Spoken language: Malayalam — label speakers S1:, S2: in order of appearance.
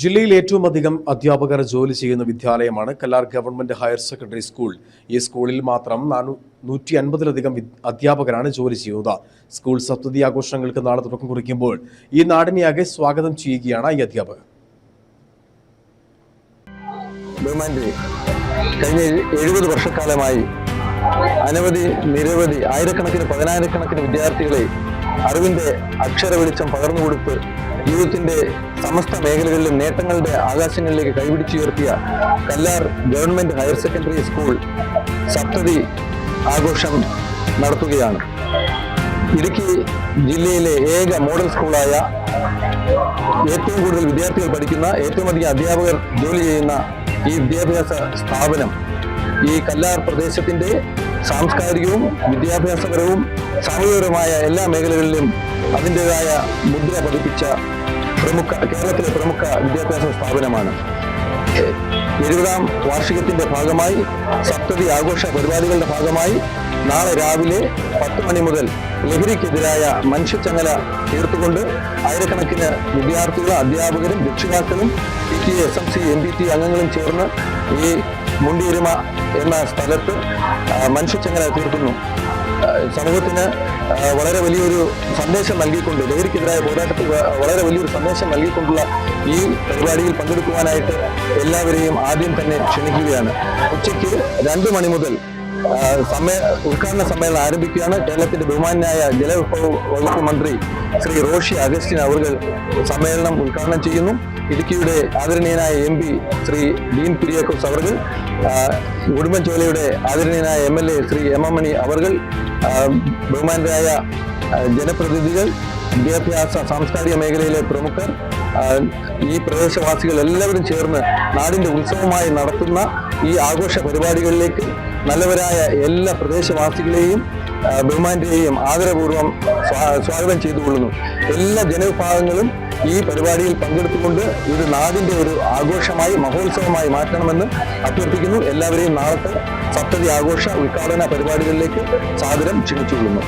S1: ജില്ലയിൽ ഏറ്റവും അധികം അധ്യാപകർ ജോലി ചെയ്യുന്ന വിദ്യാലയമാണ് Kallar government higher secondary school. ഈ സ്കൂളിൽ മാത്രം നൂറ്റി അൻപതിലധികം അധ്യാപകരാണ് ജോലി ചെയ്യുന്നത്. സ്കൂൾ സപ്തതി ആഘോഷങ്ങൾക്ക് നാളെ തുടക്കം കുറിക്കുമ്പോൾ ഈ നാടിനെയാകെ സ്വാഗതം ചെയ്യുകയാണ് ഈ അധ്യാപകർ.
S2: കഴിഞ്ഞ എഴുപത് വർഷക്കാലമായി അനവധി നിരവധി ആയിരക്കണക്കിന് പതിനായിരക്കണക്കിന് വിദ്യാർത്ഥികളെ അറിവിന്റെ അക്ഷര വെളിച്ചം പകർന്നു കൊടുത്ത് ജീവിതത്തിന്റെ സമസ്ത മേഖലകളിലും നേട്ടങ്ങളുടെ ആകാശങ്ങളിലേക്ക് കൈപിടിച്ചുയർത്തിയ Kallar government higher secondary school സപ്തതി ആഘോഷം നടത്തുകയാണ്. ഇടുക്കി ജില്ലയിലെ ഏക മോഡൽ സ്കൂളായ ഏറ്റവും കൂടുതൽ വിദ്യാർത്ഥികൾ പഠിക്കുന്ന ഏറ്റവും അധികം അധ്യാപകർ ജോലി ചെയ്യുന്ന ഈ വിദ്യാഭ്യാസ സ്ഥാപനം ഈ കല്ലാർ പ്രദേശത്തിന്റെ സാംസ്കാരികവും വിദ്യാഭ്യാസപരവും സാമൂഹികപരമായ എല്ലാ മേഖലകളിലും അതിന്റെതായ മുദ്ര പതിപ്പിച്ച പ്രമുഖ കേരളത്തിലെ പ്രമുഖ വിദ്യാഭ്യാസ സ്ഥാപനമാണ്. എഴുപതാം വാർഷികത്തിന്റെ ഭാഗമായി സപ്തതി ആഘോഷ പരിപാടികളുടെ ഭാഗമായി നാളെ രാവിലെ പത്ത് മണി മുതൽ ലഹരിക്കെതിരായ മനുഷ്യച്ചങ്ങല തീർത്തുകൊണ്ട് ആയിരക്കണക്കിന് വിദ്യാർത്ഥികളും അധ്യാപകരും രക്ഷിതാക്കളും P T S M C M P T അംഗങ്ങളും ചേർന്ന് ഈ മുണ്ടിയരുമ എന്ന സ്ഥലത്ത് മനുഷ്യച്ചങ്ങല തീർക്കുന്നു സമൂഹത്തിന് വളരെ വലിയൊരു സന്ദേശം നൽകിക്കൊണ്ട് ലഹരിക്കെതിരായ പോരാട്ടത്തിൽ വളരെ വലിയൊരു സന്ദേശം നൽകിക്കൊണ്ടുള്ള ഈ പരിപാടിയിൽ പങ്കെടുക്കുവാനായിട്ട് എല്ലാവരെയും ആദ്യം തന്നെ ക്ഷണിക്കുകയാണ്. ഉച്ചയ്ക്ക് രണ്ട് മണി മുതൽ സമ്മേ ഉദ്ഘാടന സമ്മേളനം ആരംഭിക്കുകയാണ്. കേരളത്തിന്റെ ബഹുമാനായ ജലവിഭവ വകുപ്പ് മന്ത്രി ശ്രീ റോഷി അഗസ്റ്റിൻ അവർകൾ സമ്മേളനം ഉദ്ഘാടനം ചെയ്യുന്നു. ഇടുക്കിയുടെ ആദരണീയനായ എം പി ശ്രീ ഡീൻ കുര്യാക്കോസ് അവർ ഉടുമ്പൻചോലയുടെ ആദരണീയനായ M L A Shri M M Mani അവർ ബഹുമാനരായ ജനപ്രതിനിധികൾ വിദ്യാഭ്യാസ സാംസ്കാരിക മേഖലയിലെ പ്രമുഖർ ഈ പ്രദേശവാസികൾ എല്ലാവരും ചേർന്ന് നാടിന്റെ ഉത്സവമായി നടത്തുന്ന ഈ ആഘോഷ പരിപാടികളിലേക്ക് നല്ലവരായ എല്ലാ പ്രദേശവാസികളെയും ബഹുമാന്റെയും ആദരപൂർവം സ്വാ- സ്വാഗതം ചെയ്തുകൊള്ളുന്നു. എല്ലാ ജനവിഭാഗങ്ങളും ഈ പരിപാടിയിൽ പങ്കെടുത്തുകൊണ്ട് ഇത് നാടിന്റെ ഒരു ആഘോഷമായി മഹോത്സവമായി മാറ്റണമെന്ന് അഭ്യർത്ഥിക്കുന്നു. എല്ലാവരെയും നാളത്തെ സപ്തതി ആഘോഷ ഉദ്ഘാടന പരിപാടികളിലേക്ക് സാദരം ക്ഷണിച്ചുകൊള്ളുന്നു.